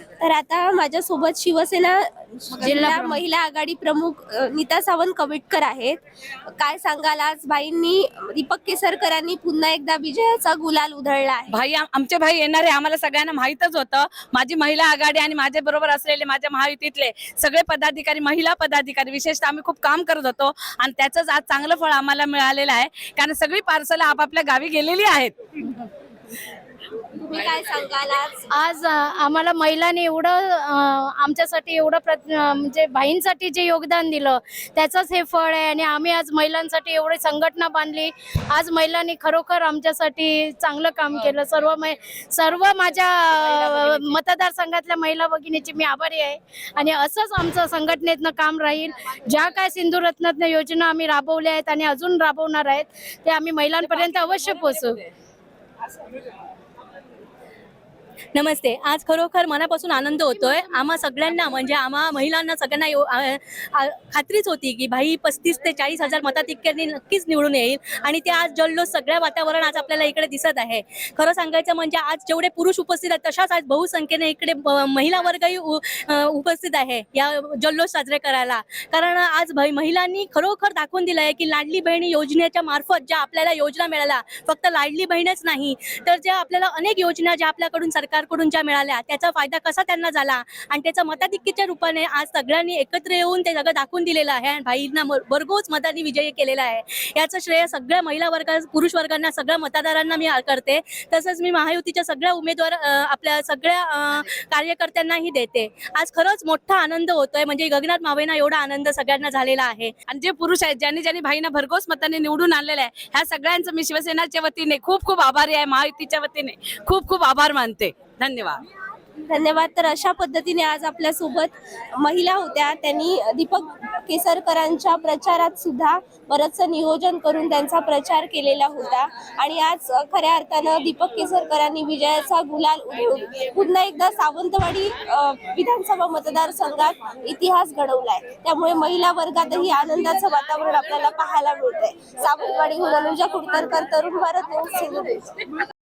तर आता माझ्यासोबत शिवसेना जिल्हा महिला आघाडी प्रमुख नीता सावंत कविटकर आहेत. काय सांगाल आज भाईंनी दीपक केसरकरांनी पुन्हा एकदा विजयाचा गुलाल उधळला आहे. भाई आम- आमचे भाई येणार आहे. आम्हाला सगळ्यांना माहीतच होतं. माझी महिला आघाडी आणि माझ्या बरोबर असलेले माझ्या महायुतीतले सगळे पदाधिकारी महिला पदाधिकारी विशेषतः आम्ही खूप काम करत होतो आणि त्याचंच आज चांगलं फळ आम्हाला मिळालेलं आहे. कारण सगळी पार्सल आपापल्या गावी गेलेली आहेत. तुम्ही काय सांगाल आज? आम्हाला महिलांनी एवढं आमच्यासाठी एवढं म्हणजे भाईंसाठी जे योगदान दिलं त्याचंच हे फळ आहे आणि आम्ही आज महिलांसाठी एवढी संघटना बांधली. आज महिलांनी खरोखर आमच्यासाठी चांगलं काम केलं. सर्व मै सर्व माझ्या मतदारसंघातल्या महिला भगिनीची. मी आभारी आहे. आणि असंच आमचं संघटनेतनं काम राहील. ज्या काय सिंधुरत्नातनं योजना आम्ही राबवल्या आहेत आणि अजून राबवणार आहेत ते आम्ही महिलांपर्यंत अवश्य पोहोचू नमस्ते. आज खरोखर मनापासून आनंद होतोय. आम्हा सगळ्यांना म्हणजे आम्हा महिलांना सगळ्यांना खात्रीच होती की भाई पस्तीस ते चाळीस हजार मताधिक्यांनी नक्कीच निवडून येईल आणि ते आज जल्लोष सगळ्या वातावरण आज आपल्याला इकडे दिसत आहे. खरं सांगायचं म्हणजे आज जेवढे पुरुष उपस्थित आहेत तशाच आज बहुसंख्येने इकडे महिला वर्गही उ- उपस्थित आहे या जल्लोष साजरे करायला. कारण आज भाई महिलांनी खरोखर दाखवून दिलं आहे की लाडली बहिणी योजनेच्या मार्फत ज्या आपल्याला योजना मिळाल्या फक्त लाडली बहीणच नाही तर ज्या आपल्याला अनेक योजना ज्या आपल्याकडून सरकार सरकारकडून ज्या मिळाल्या त्याचा फायदा कसा त्यांना झाला? आणि त्याचा मताधिक्याच्या रूपाने आज सगळ्यांनी एकत्र येऊन ते सगळं दाखवून दिलेलं आहे आणि भाईंना भरघोस मतांनी विजयी केलेला आहे. याचं श्रेय सगळ्या महिला वर्ग पुरुष वर्गांना सगळ्या मतदारांना मी करते. तसंच मी महायुतीच्या सगळ्या उमेदवार आपल्या सगळ्या कार्यकर्त्यांनाही देते. आज खरंच मोठा आनंद होतोय. म्हणजे गगनाथ मावेना एवढा आनंद सगळ्यांना झालेला आहे. आणि जे पुरुष आहेत ज्यांनी ज्यांनी भाईना भरघोस मताने निवडून आणलेलं आहे ह्या सगळ्यांचं मी शिवसेनाच्या वतीने खूप खूप आभारी आहे महायुतीच्या वतीने खूप खूप आभार मानते. धन्यवाद. धन्यवाद. तर अशा पद्धतीने आज आपल्यासोबत महिला होत्या. त्यांनी दीपक केसरकरांच्या प्रचारात सुद्धा बरंचसं नियोजन करून त्यांचा प्रचार केलेला होता. आणि आज खऱ्या अर्थानं दीपक केसरकरांनी विजयाचा गुलाल उडवून पुन्हा एकदा सावंतवाडी विधानसभा मतदारसंघात इतिहास घडवलाय. त्यामुळे महिला वर्गातही आनंदाचं वातावरण आपल्याला पाहायला मिळतंय. सावंतवाडीहून अनुजा कुडतरकर तरुण भारत न्यूज